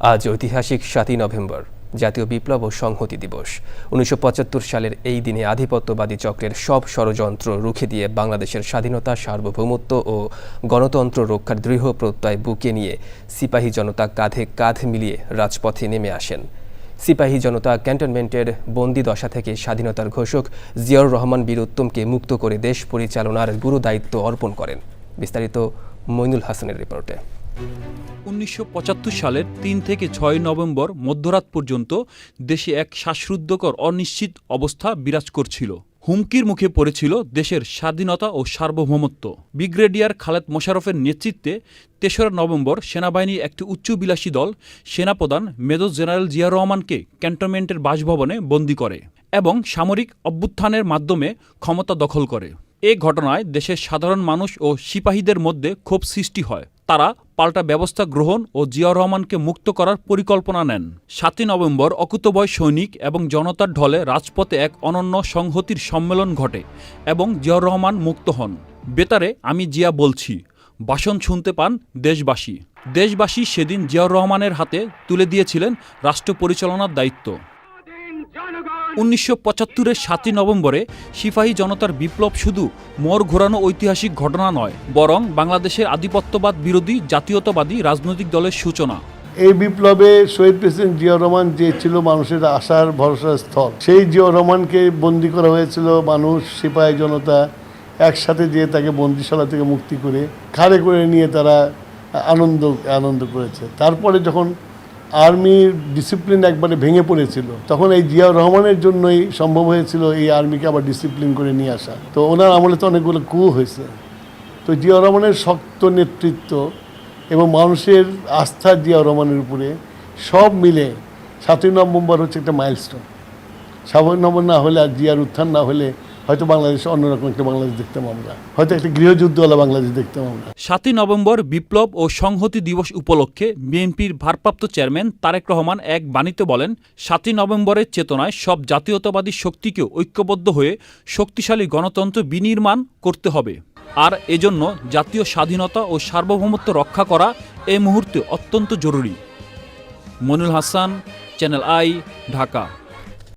আজ ঐতিহাসিক সাতই নভেম্বর, জাতীয় বিপ্লব ও সংহতি দিবস। উনিশশো পঁচাত্তর সালের এই দিনে আধিপত্যবাদী চক্রের সব ষড়যন্ত্র রুখে দিয়ে বাংলাদেশের স্বাধীনতা, সার্বভৌমত্ব ও গণতন্ত্র রক্ষার দৃঢ় প্রত্যয় বুকে নিয়ে সিপাহী জনতা কাঁধে কাঁধ মিলিয়ে রাজপথে নেমে আসেন। সিপাহী জনতা ক্যান্টনমেন্টের বন্দি দশা থেকে স্বাধীনতার ঘোষক জিয়াউর রহমান বীর উত্তমকে মুক্ত করে দেশ পরিচালনার গুরু দায়িত্ব অর্পণ করেন। বিস্তারিত মইনুল হাসানের রিপোর্টে। উনিশশো পঁচাত্তর সালের তিন থেকে ছয় নভেম্বর মধ্যরাত পর্যন্ত দেশে এক শ্বাসরুদ্ধকর অনিশ্চিত অবস্থা বিরাজ করছিল। হুমকির মুখে পড়েছিল দেশের স্বাধীনতা ও সার্বভৌমত্ব। ব্রিগেডিয়ার খালেদ মোশারফের নেতৃত্বে তেসরা নভেম্বর সেনাবাহিনীর একটি উচ্চবিলাসী দল সেনাপ্রধান মেজর জেনারেল জিয়া রহমানকে ক্যান্টনমেন্টের বাসভবনে বন্দী করে এবং সামরিক অভ্যুত্থানের মাধ্যমে ক্ষমতা দখল করে। এ ঘটনায় দেশের সাধারণ মানুষ ও সিপাহীদের মধ্যে ক্ষোভ সৃষ্টি হয়। তারা পাল্টা ব্যবস্থা গ্রহণ ও জিয়াউর রহমানকে মুক্ত করার পরিকল্পনা নেন। সাতই নভেম্বর অকুতবয় সৈনিক এবং জনতার ঢলে রাজপথে এক অনন্য সংহতির সম্মেলন ঘটে এবং জিয়াউর রহমান মুক্ত হন। বেতারে আমি জিয়া বলছি, ভাষণ শুনতে পান দেশবাসী। দেশবাসী সেদিন জিয়াউর রহমানের হাতে তুলে দিয়েছিলেন রাষ্ট্র পরিচালনার দায়িত্ব। উনিশশো পঁচাত্তরের সাতই নভেম্বরে সিপাহী জনতার বিপ্লব শুধু মোর ঘোরানো ঐতিহাসিক ঘটনা নয়, বরং বাংলাদেশের আধিপত্যবাদ বিরোধী জাতীয়তাবাদী রাজনৈতিক দলের সূচনা। এই বিপ্লবে শহীদ প্রেসিডেন্ট জিয়া রহমান যে ছিল মানুষের আশার ভরসার স্থল, সেই জিয়া রহমানকে বন্দি করা হয়েছিল মানুষ, সিপাহী জনতা একসাথে দিয়ে তাকে বন্দিশালা থেকে মুক্তি করে খাড়ে করে নিয়ে তারা আনন্দ আনন্দ করেছে। তারপরে যখন আর্মির ডিসিপ্লিন একবারে ভেঙে পড়েছিল। তখন এই জিয়াউর রহমানের জন্যই সম্ভব হয়েছিল এই আর্মিকে আবার ডিসিপ্লিন করে নিয়ে আসা। তো ওনার আমলে তো অনেকগুলো কু হয়েছে। তো জিয়াউর রহমানের শক্ত নেতৃত্ব এবং মানুষের আস্থা জিয়াউর রহমানের উপরে সব মিলে সাতই নভেম্বর হচ্ছে একটা মাইলস্টোন সাতই নভেম্বর না হলে আর জিয়ার উত্থান না হলে হয়তো বাংলাদেশে অন্যরকম একটা বাংলাদেশ দেখতাম আমরা। হয়তো একটা গৃহযুদ্ধওয়ালা বাংলাদেশ দেখতাম আমরা। সাতই নভেম্বর বিপ্লব ও সংহতি দিবস উপলক্ষে বিএনপির ভারপ্রাপ্ত চেয়ারম্যান তারেক রহমান এক বাণীতে বলেন, সাতই নভেম্বরের চেতনায় সব জাতীয়তাবাদী শক্তিকে ঐক্যবদ্ধ হয়ে শক্তিশালী গণতন্ত্র বিনির্মাণ করতে হবে। আর এজন্য জাতীয় স্বাধীনতা ও সার্বভৌমত্ব রক্ষা করা এই মুহূর্তে অত্যন্ত জরুরি। Monul Hasan, channel I, Dhaka.